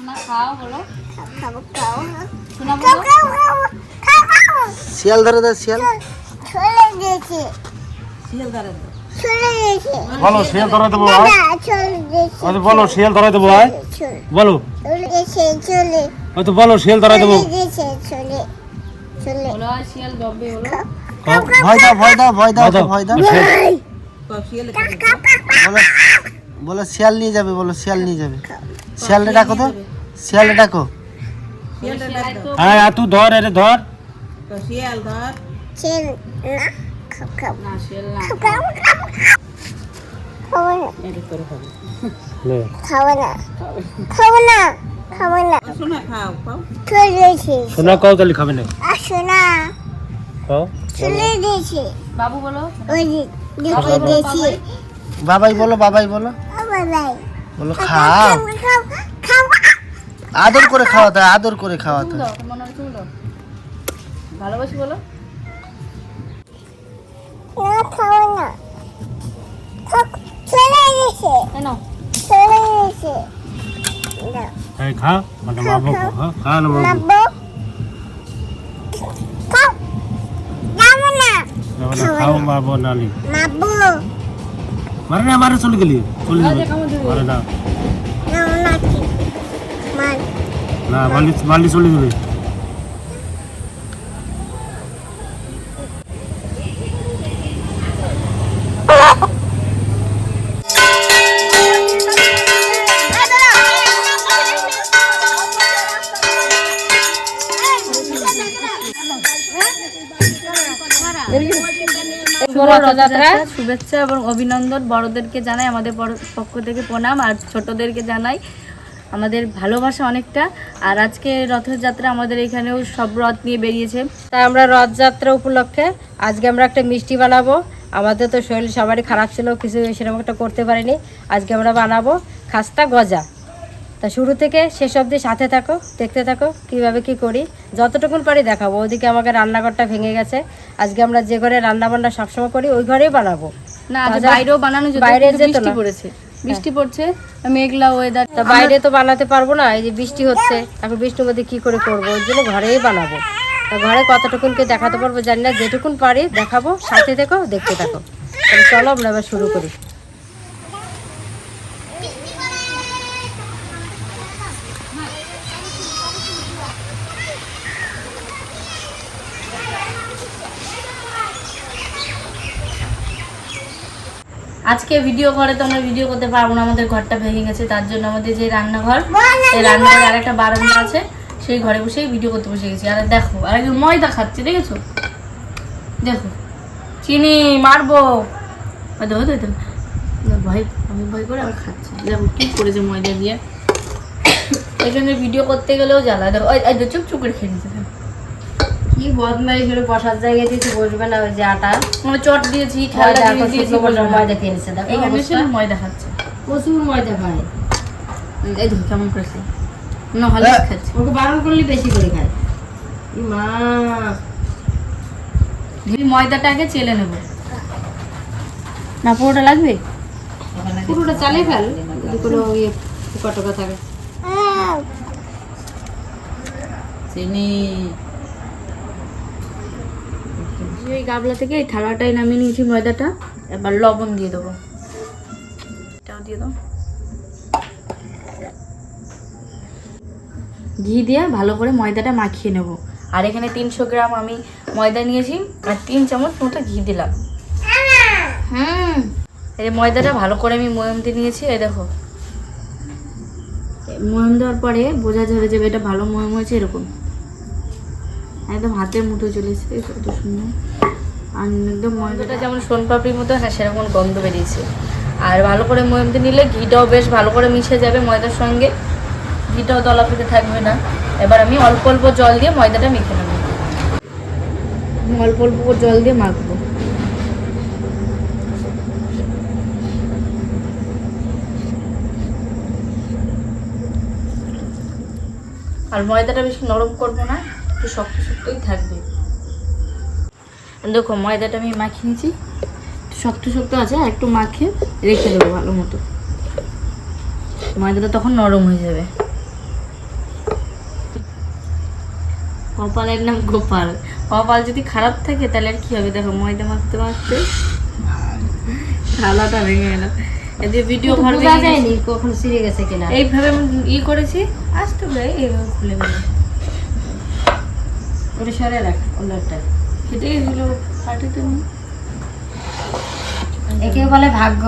খাও বলো। খাব খাও বলো? খাও শিয়াল ধরে দেয় শিয়াল। চলে গেছে। শিয়াল ধরে দাও। বলো শিয়াল ধরে দেবো আয় দাদা চলে গেছে। হয়তো বলো শিয়াল ধরে দেবো আয় বলো। চলে গেছে বলো শিয়াল ধরে দেবো। চলে গেছে চলে চলে। বলো আর শিয়াল দবে বলো। ভয় দাও ভয় দাও ভয় দাও ভয় দাও। ভয় দাও। শিয়াল- শিয়াল বলো বলো শিয়াল নিয়ে যাবে বলো শিয়াল নিয়ে যাবে। শিয়ালটা ডাকো তো। শিয়ালটা ডাকো। হ্যাঁ আর তুই ধর এরে ধর। শিয়াল না শিয়াল খাব খাব খাব সোনা কও তাহলে খাবে না? আসো না খাও গেছে বাবু বলো। বাবাই বলো। বাবাই বলো বলো। খাও। খাও খাও আদর করে খাওয়াতে হয়, আদর করে খাওয়াতে দাও হচ্ছে বলো ভালোবাসি বলো। খা মানে বাবু খা বাবু খাও বাবু নালি নাবো মারে না মারে চলে গেলি। চলে যাবে। মারে না। না চলে যাবে। রথযাত্রা শুভেচ্ছা এবং অভিনন্দন। বড়দেরকে জানাই আমাদের বড় পক্ষ থেকে প্রণাম আর ছোটদেরকে জানাই আমাদের ভালোবাসা অনেকটা আর আজকে রথযাত্রা আমাদের এখানেও সব রথ নিয়ে বেরিয়েছে। তাই আমরা রথযাত্রা উপলক্ষে আজকে আমরা একটা মিষ্টি বানাবো। আমাদের তো শরীর সবারই খারাপ ছিল কিছু সেরকম একটা করতে পারিনি। আজকে আমরা বানাবো খাস্তা গজা। তা শুরু থেকে শেষ অবধি সাথে থাকো দেখতে থাকো কীভাবে কি করি। যতটুকুন পারি দেখাবো ওদিকে আমাকে রান্নাঘরটা ভেঙে গেছে। আজকে আমরা যে ঘরে রান্না বান্না সবসময় করি ওই ঘরেই বানাবো। না বাইরেও বানানো বাইরে যেত। পড়েছে। বৃষ্টি পড়ছে, মেঘলা ওয়েদার তা বাইরে তো বানাতে পারব না, এই যে বৃষ্টি হচ্ছে, এখন বৃষ্টির মধ্যে কি করে করব? ওই জন্য ঘরেই বানাবো। ঘরে কতটুকুনকে দেখাতে পারব জানি না, যেটুকুন পারি দেখাবো, সাথে থেকো দেখতে থাকো। চলো আমরা এবার শুরু করি। আজকে ভিডিও ঘরে তো আমরা ভিডিও করতে পারব না আমাদের ঘরটা ভেঙে গেছে তার জন্য আমাদের যে রান্নাঘর সেই রান্নাঘরে আর একটা বারান্দা আছে সেই ঘরে বসেই ভিডিও করতে বসে গেছি। আর দেখো আর একজন ময়দা খাচ্ছে দেখেছ? দেখো চিনি মারবো। দেখো দেখো ভয় আমি ভয় করে আবার খাচ্ছি। দেখো কি করেছে ময়দা দিয়ে। এখানে ভিডিও করতে গেলেও জ্বালা। দেখো চুপ চুপ করে খেয়ে। কি বদমাইশ করে বসার জায়গায় দিয়েছি বসবে না ওই যে আটা। মানে চট দিয়েছি খেলা ময়দা এখন দিয়েছি ময়দা খেয়ে নিচ্ছে দেখো এখানে সে ময়দা খাচ্ছে। প্রচুর ময়দা খায়। এই দেখো কেমন করেছে। না হলে খাচ্ছে। ওকে বারণ করলে বেশি করে খায়। মা। ময়দাটাকে চেলে নেব। না পুরোটা লাগবে? পুরোটা চালিয়ে ফেল। যদি কোনো ইয়ে পোকা টোকা থাকে চিনি। এই গাবলা থেকে এই থালাটাই নামিয়ে নিয়েছি ময়দাটা। এবার লবণ দিয়ে দেবো। এটাও দিয়ে দাও। ঘি দিয়ে ভালো করে ময়দাটা মাখিয়ে নেব। আর এখানে তিনশো গ্রাম আমি ময়দা নিয়েছি আর তিন চামচ মতো ঘি দিলাম। হুম। এই ময়দাটা ভালো করে আমি ময়ম দিয়ে নিয়েছি, এই দেখো। ময়ম দেওয়ার পরে বোঝা যাবে যে এটা ভালো ময়ম হয়েছে এরকম। একদম হাতের মুঠো চলেছে কত সুন্দর। আর একদম ময়দাটা যেমন সোনপাপড়ির মতো হ্যাঁ সেরকম গন্ধ বেরিয়েছে। আর ভালো করে ময়ম নিলে ঘিটাও বেশ ভালো করে মিশে যাবে ময়দার সঙ্গে। ঘিটাও দলা পেতে থাকবে না। এবার আমি অল্প অল্প জল দিয়ে ময়দাটা মেখে নেব। অল্প অল্প জল দিয়ে মাখবো। আর ময়দাটা বেশি নরম করব না একটু শক্ত শক্তই থাকবে। দেখো ময়দাটা আমি মাখিয়ে নিয়েছি। শক্ত শক্ত আছে একটু মাখিয়ে রেখে দেবো ভালো মতো। ময়দাটা তখন নরম হয়ে যাবে। কপালের নাম গোপাল। কপাল যদি খারাপ থাকে তাহলে আর কি হবে? দেখো ময়দা মাখতে মাখতে থালাটা ভেঙে গেল। ভিডিও ঘর বোঝা যায়নি কখন ছিঁড়ে গেছে কিনা। এইভাবে ই করেছি আসতে ভাই এইভাবে খুলে গেল ওটা সরে রাখ অন্য একটা কেটে গেছিল একে বলে ভাগ্য।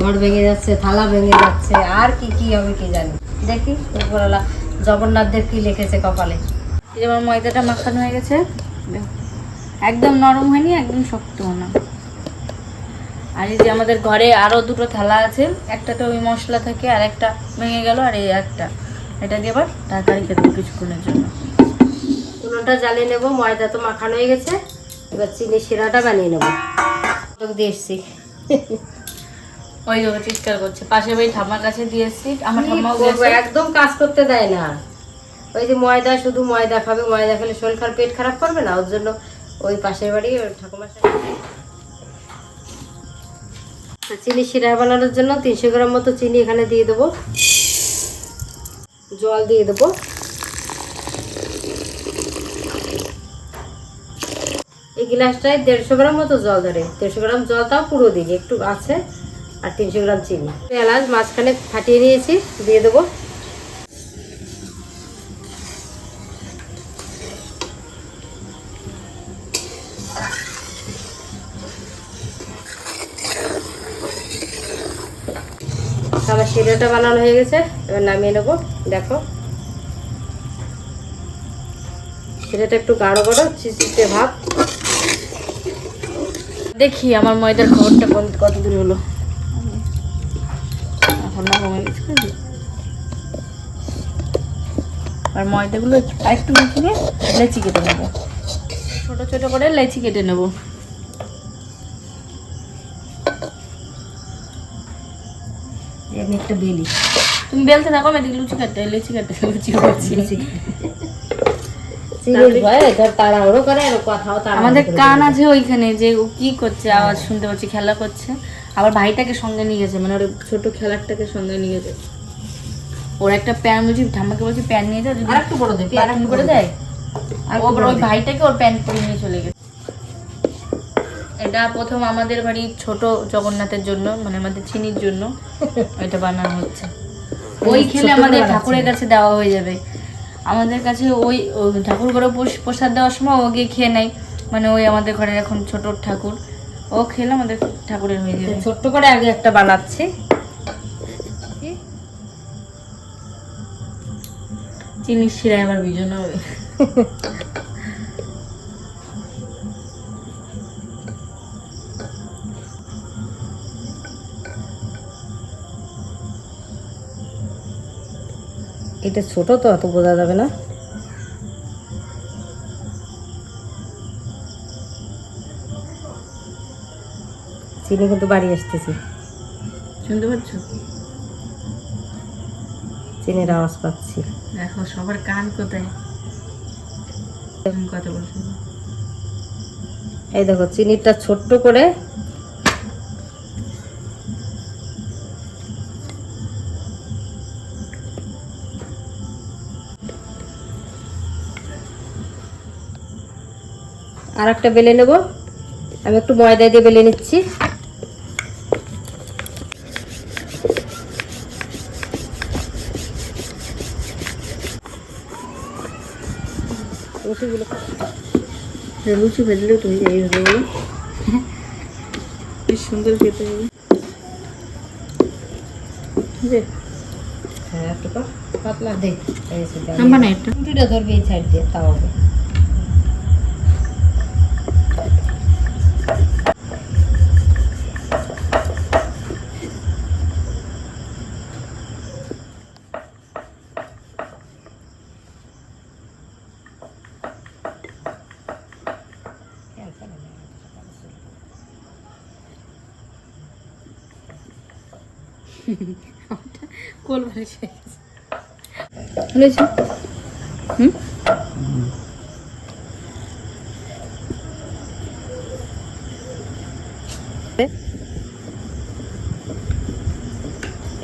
ঘর ভেঙে যাচ্ছে থালা ভেঙে যাচ্ছে আর কি কি হবে কি জানি। দেখি উপরওয়ালা কি লিখেছে কপালে। এই ময়দাটা মাখানো হয়ে গেছে একদম নরম হয়নি একদম শক্তও না। আর এই যে আমাদের ঘরে আরও দুটো থালা আছে একটাতে ওই মশলা থাকে আর একটা ভেঙে গেল আর এই একটা। এটা দিয়ে আবার হবে কিছুক্ষণের জন্য। উনুনটা জ্বালিয়ে নেব ময়দা তো মাখানো হয়ে গেছে। এবার চিনি শিরাটা বানিয়ে নেব। দিয়ে এসছি। ওই জন্য চিৎকার করছে। পাশের বাড়ি ঠাম্মার কাছে দিয়ে এসছি। আমার ঠাম্মাও একদম কাজ করতে দেয় না। ওই যে ময়দা শুধু ময়দা খাবে ময়দা খেলে শরীর খারাপ পেট খারাপ করবে না? ওর জন্য ওই পাশের বাড়ি ওই ঠাকুমার সাথে। চিনি শিরা বানানোর জন্য তিনশো গ্রাম মতো চিনি এখানে দিয়ে দেবো। জল দিয়ে দেবো। এই গ্লাসটায় দেড়শো গ্রাম মতো জল ধরে। দেড়শো গ্রাম জলটাও পুরো দিন একটু আছে, আর তিনশো গ্রাম চিনি। এলাচ মাঝখানে ফাটিয়ে নিয়েছি, দিয়ে দেবো। আমার শিরাটা বানানো হয়ে গেছে, এবার নামিয়ে নেব, দেখো। শিরাটা একটু গাঢ় গাঢ় চিচিতে ভাব। দেখি আমার ময়দার খবরটা কোন- কত দূর হলো। এখন না কমে গেছে আর ময়দাগুলো একটু বেশি দিয়ে লেচি কেটে নেব। ছোট ছোট করে লেচি কেটে নেব। আমি একটা বেলি। তুমি বেলতে থাকো আমি এদিকে লুচি কাটতে লেচি কাটতে লুচি করছি আমাদের কান আছে ওইখানে যে ও কি করছে আওয়াজ শুনতে পাচ্ছি খেলা করছে। আবার ভাইটাকে সঙ্গে নিয়ে গেছে মানে ওর ছোট খেলারটাকে সঙ্গে নিয়ে গেছে। ওর একটা প্যান বলছি ঠাম্মাকে বলছি প্যান নিয়ে যাও আর একটু বড় দে প্যান করে দেয় আর ও আবার ওই ভাইটাকে ওর প্যান্ট পরে নিয়ে চলে গেছে। এটা প্রথম আমাদের বাড়ি ছোট জগন্নাথের জন্য মানে আমাদের চিনির জন্য। এটা বানানো হচ্ছে। ওই খেলে আমাদের ঠাকুরের কাছে দেওয়া হয়ে যাবে। আমাদের কাছে ওই ঠাকুর ঘরে প্রসাদ দেওয়ার সময় ও গিয়ে খেয়ে নেয়। মানে ওই আমাদের ঘরের এখন ছোট ঠাকুর। ও খেলে আমাদের ঠাকুরের হয়ে যাবে ছোট্ট করে আগে একটা বানাচ্ছি। চিনির শিরায় আমার বিজন হবে। এটা ছোট তো অত বোঝা যাবে না। চিনি কিন্তু বাড়ি আসতেছি। শুনতে পাচ্ছ? চিনির আওয়াজ পাচ্ছি। দেখো সবার কান কোথায়? কথা বলছে। এই দেখো চিনিটা ছোট্ট করে আর একটা বেলে নেব। আমি একটু ময়দা দিয়ে বেলে নিচ্ছি। লুচি তো হয়ে যায় এইভাবে বেশ সুন্দর খেতে হবে। যে হ্যাঁ একটু পাতলা দে। রুটিটা ধরবি এই সাইড দিয়ে তাও হবে। কোল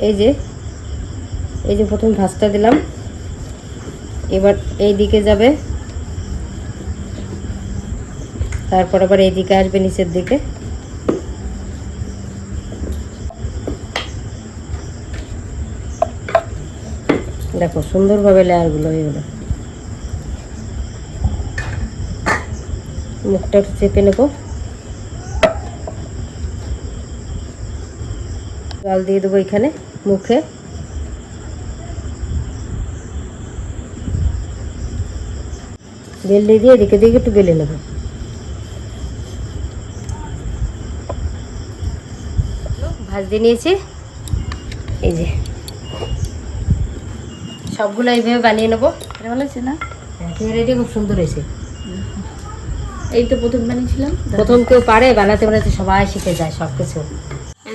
এই যে এই যে প্রথম ভাজটা দিলাম। এবার এই দিকে যাবে। তারপর আবার এই দিকে আসবে নিচের দিকে। দেখো, সুন্দরভাবে লেয়ারগুলো হয়ে গেলো মুখটা একটু চেপে নেব। জল দিয়ে দেবো এখানে, মুখে। বেলে দিয়ে এদিকে দিকে একটু বেলে নেব। ভাজ দিয়ে নিয়েছি। এই যে। সবগুলো এইভাবে বানিয়ে নেব। এটা ভালো হয়েছে না? রেডি খুব সুন্দর হয়েছে। এই তো প্রথম বানিয়েছিলাম। প্রথম কেউ পারে বানাতে বানাতে সবাই শিখে যায় সব কিছু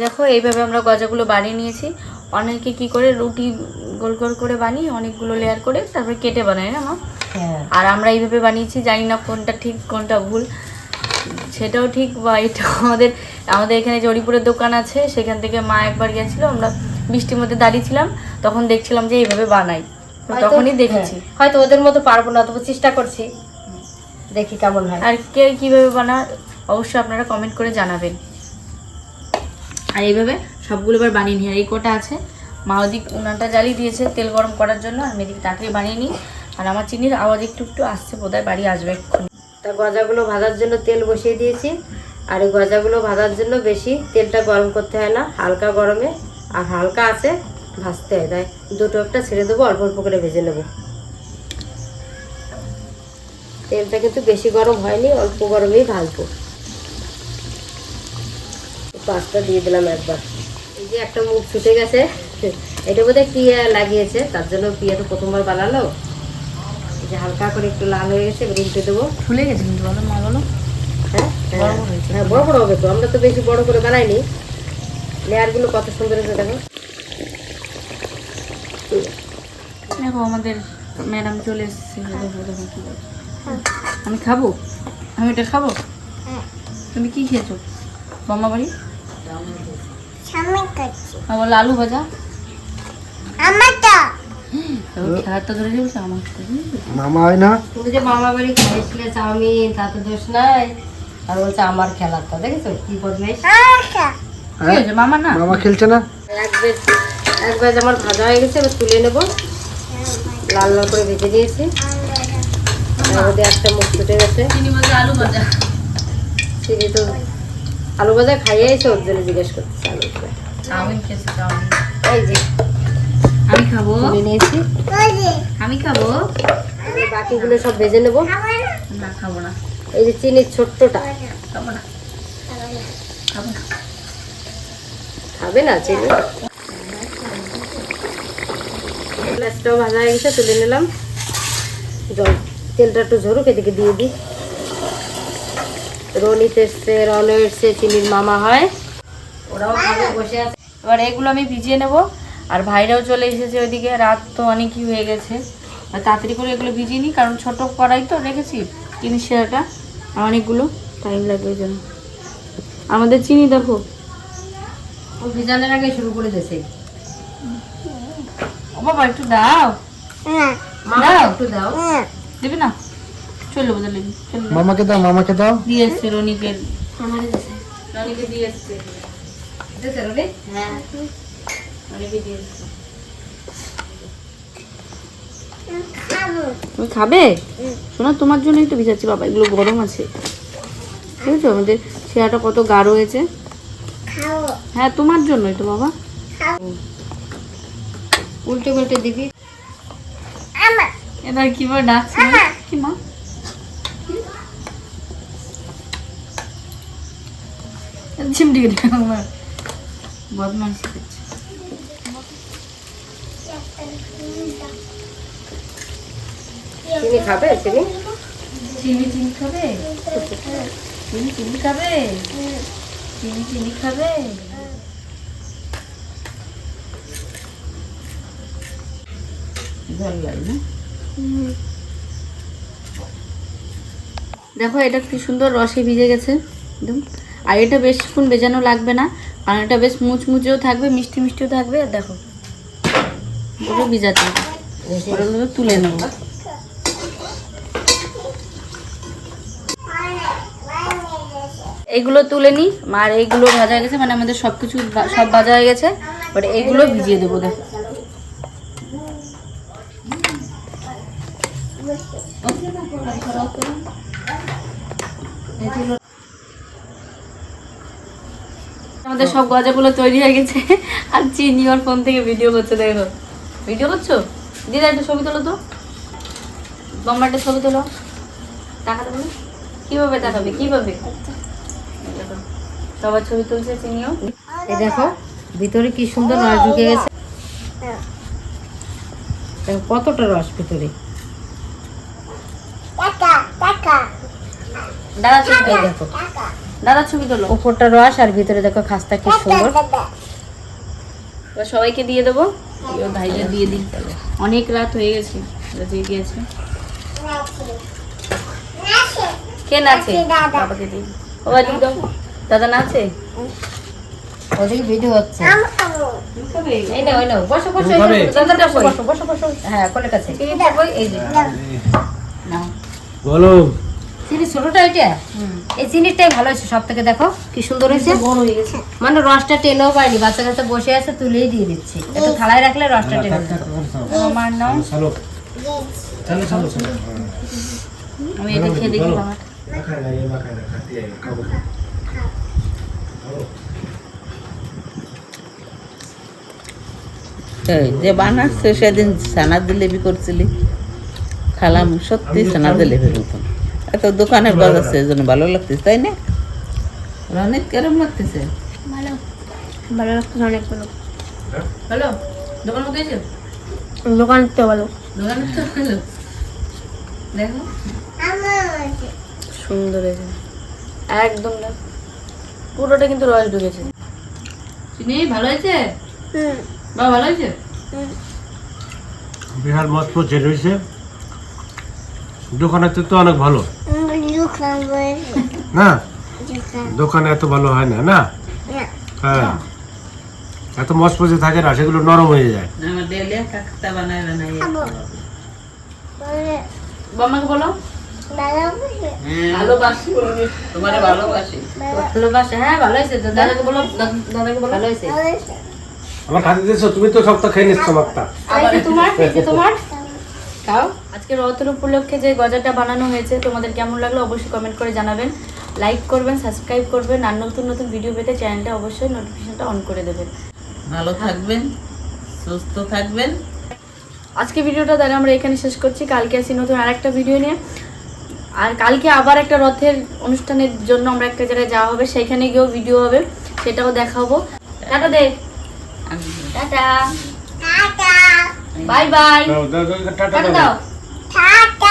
দেখো এইভাবে আমরা গজাগুলো বানিয়ে নিয়েছি। অনেকে কি করে রুটি গোল গোল করে বানিয়ে অনেকগুলো লেয়ার করে তারপরে কেটে বানায় না মা হ্যাঁ। আর আমরা এইভাবে বানিয়েছি জানি না কোনটা ঠিক কোনটা ভুল। সেটাও ঠিক বা এটা আমাদের আমাদের এখানে জরিপুরের দোকান আছে সেখান থেকে মা একবার গেছিল আমরা বৃষ্টির মধ্যে দাঁড়িয়েছিলাম তখন দেখছিলাম যে এইভাবে বানাই। তখনই দেখেছি। হ্যাঁ, হয়তো ওদের মতো পারব না তবু চেষ্টা করছি। দেখি কেমন হয়। আর কে কীভাবে বানায় অবশ্যই আপনারা কমেন্ট করে জানাবেন। আর এইভাবে সবগুলো এবার বানিয়ে নিই। আর এই কটা আছে। মা ওদিক উনানটা জ্বালিয়ে দিয়েছে তেল গরম করার জন্য। আমি এদিকে তাড়াতাড়ি বানিয়ে নিই। আর আমার চিনির আওয়াজ একটু একটু আসছে বোধহয় বাড়ি আসবে এক্ষুনি। তা গজাগুলো ভাজার জন্য তেল বসিয়ে দিয়েছি। আর এই গজাগুলো ভাজার জন্য বেশি তেলটা গরম করতে হয় না হালকা গরমে। আর হালকা আছে ভাজতে হয়। তাই দুটো একটা ছেড়ে দেবো অল্প অল্প করে ভেজে নেব। তেলটা কিন্তু বেশি গরম হয়নি অল্প গরমেই ভাজবো। পাঁচটা দিয়ে দিলাম একবার। এই যে একটা মুখ ছুটে গেছে এটা বোধহয় পিয়া লাগিয়েছে তার জন্য পিয়াটা প্রথমবার বানালো। এই যে হালকা করে একটু লাল হয়ে গেছে এবার উল্টে দেবো। ফুলে গেছে কিন্তু বলো মা বলো। হ্যাঁ বড়। হ্যাঁ বড় বড় হবে তো আমরা তো বেশি বড় করে বানাইনি। লেয়ারগুলো কত সুন্দর হয়েছে দেখো। দেখো আমাদের ম্যাডাম চলে এসেছে। দেখো দেখো কি আমি খাব? আমি এটা খাব? তুমি কি খেয়েছো? মামা বাড়ি? বলল আলু ভাজা। আমারটা খেলাটা ধরে চলছে আমার মামা হয় না? তুমি যে মামা বাড়ি খাইছিলে চাউমিন তাতে দোষ নাই। আর বলছে আমার খেলাটা দেখেছ? কি বদমাইশ? মামা না? মামা খেলছে না? আমার ভাজা হয়ে গেছে এবার তুলে নেব। লাল লাল করে ভেজে দিয়েছি একটা মুখ ছুটে গেছে। আলু ভাজা চিনি তো আলু ভাজা খাইয়ে এসে ওর জন্য জিজ্ঞেস করতেছে আলু চাউমিন খেয়েছে চাউমিন। এই যে আমি খাব? নিয়েছি। আমি খাব? বাকিগুলো সব ভেজে নেব। না খাব না। এই যে চিনির ছোট্টটা। খাব না খাব না। খাবে না। চিনি। গ্লাসটাও ভাজা হয়ে গেছে, তুলে নিলাম। জল তেলটা একটু ঝরুক, এদিকে দিয়ে দিই। রনিত এসছে রন এসছে, চিনির মামা হয়। ওরাও খাবে বসে আছে। এবার এগুলো আমি ভিজিয়ে নেব। আর ভাইরাও চলে এসেছে ওইদিকে, রাত তো অনেকই হয়ে গেছে। তাড়াতাড়ি করে এগুলো ভিজিয়ে নিই, কারণ ছোট কড়াই তো রেখেছি চিনি সেরাটা। অনেকগুলো টাইম লাগবে জন্য। আমাদের চিনি দেখো ও ভিজানোর আগে শুরু করে দিয়েছে। ও বাবা একটু দাও। না দাও। একটু দাও। না দেবে না? চলো বদলে মামাকে দাও মামাকে দাও। দিয়ে এসছে রনিকে। রনিকে দিয়ে এসছে। দিয়েছে রনি? হ্যাঁ। রনিকে দিয়ে এসছে। তুমি খাবে? শোনো তোমার জন্যই তো ভিজাচ্ছি বাবা এগুলো গরম আছে। বুঝেছ? আমাদের ছেঁড়াটা কত গাঢ় হয়েছে। খাব। হ্যাঁ তোমার জন্যই তো বাবা। উল্টে উল্টে দিবি। এবার কীভাবে ডাকছে কি মা? চিমটি কেটে আমার করছে। চিনি খাবে চিনি? চিনি চিনি খাবে? চিনি চিনি খাবে? চিনি চিনি খাবে? ভালো লাগে না? দেখো, এটা কি সুন্দর রসে ভিজে গেছে, একদম। আর এটা বেশিক্ষণ বেজানো লাগবে না, কারণ এটা বেশ মুচমুচেও থাকবে, মিষ্টি মিষ্টিও থাকবে, আর দেখো ওটা ভিজাতে। তুলে নেব। এইগুলো তুলে নিই আর এইগুলো ভাজা গেছে মানে আমাদের সব কিছু সব ভাজা হয়ে গেছে বাট এইগুলো ভিজিয়ে দেবো, দেখো। আমাদের সব গজাগুলো তৈরি হয়ে গেছে। আর চিনি ওর ফোন থেকে ভিডিও করছে দেখো। ভিডিও করছ? দিদা একটু ছবি তোলো তো। বম্বারটা ছবি তোলো। টাকাটা বলো। কীভাবে তাকাবে কীভাবে? দেখো, সবার ছবি তুলছে চিনিও। এই দেখো ভিতরে কি সুন্দর রস ঢুকে গেছে। দেখো কতটা রস ভিতরে। টাকা টাকা। দাদা ছবি দেখো। দাদা ছবি তোলো। উপরটা রস আর ভিতরে দেখো খাস্তা কি সুন্দর। সবাইকে দিয়ে দেবো। ভাইদের দিয়ে দিই। অনেক রাত হয়ে গেছে দিয়ে গিয়েছে কে নাচে? বাবাকে দিই। বাবা দিয়ে দাও। দাদা নাচে? ওদিকে ভিডিও হচ্ছে। এই নাও এই নাও। বসো বসো তুমি খাবে? এই নাও, দাদাটা বসো বসো বসো। হ্যাঁ কাছে। এই যে। নাও। বলো। চিনি ছোটটা এটা এই চিনিটাই ভালো হয়েছে সব থেকে দেখো কি সুন্দর হয়েছে বড় হয়ে গেছে। মানে রসটা টেনেও পায়নি বাচ্চা কাচ্চা বসে আছে তুলেই দিয়ে দিচ্ছি। একটু থালায় রাখলে রসটা টেনে আমার নাও চলো। চলো চলো চলো। আমি এটা খেয়ে দেখি যে বানাচ্ছে সেদিন ছানা জিলেবি করছিলি। খালাম সত্যি ছানা জিলেবির মতন। এত দোকানের বাজাচ্ছে এই জন্য ভালো লাগতেছে তাই না? রনিত কেরম লাগতেছে। ভালো লাগছে অনেক ভালো। হ্যালো দোকান মতো এসে দোকান তো ভালো। দোকানে তো হলো দেখো। সুন্দর হয়েছে একদম না। পুরোটা কিন্তু রস ঢুকেছে। চিনি ভালো হয়েছে? হুম। বাবা ভালো হয়েছে? বিহার মত প্রচার হয়েছে। দোকানের তো অনেক ভালো। না? দোকানে। এত ভালো হয় না না? হ্যাঁ। এত মচমচে থাকে না সেগুলো নরম হয়ে যায়। বলে ভালোবাসি তোমার ভালোবাসি। ভালোবাসে হ্যাঁ ভালো হয়েছে দাদাকে বলো দাদাকে বলো। ভালো হয়েছে। আমার খাতে দিয়েছ তুমি তো সবটা খেয়ে নিচ্ছ তোমার। খাও আজকে রথের উপলক্ষে যে গজাটা বানানো হয়েছে তোমাদের কেমন লাগল অবশ্যই কমেন্ট করে জানাবেন। লাইক করবেন সাবস্ক্রাইব করবেন আর নতুন নতুন ভিডিও পেতে চ্যানেলটা অবশ্যই নোটিফিকেশনটা অন করে দেবেন। ভালো থাকবেন সুস্থ থাকবেন। আজকে ভিডিওটা তাহলে আমরা এখানে শেষ করছি। কালকে আসি নতুন আরেকটা ভিডিও নিয়ে। আর কালকে আবার একটা রথের অনুষ্ঠানের জন্য আমরা একটা জায়গায় যাওয়া হবে সেখানে গিয়েও ভিডিও হবে সেটাও দেখাবো। টাটা দে। Tata tata. Bye bye. দাও, দাও, দাও, টাটা দাও। দাও। টাটা।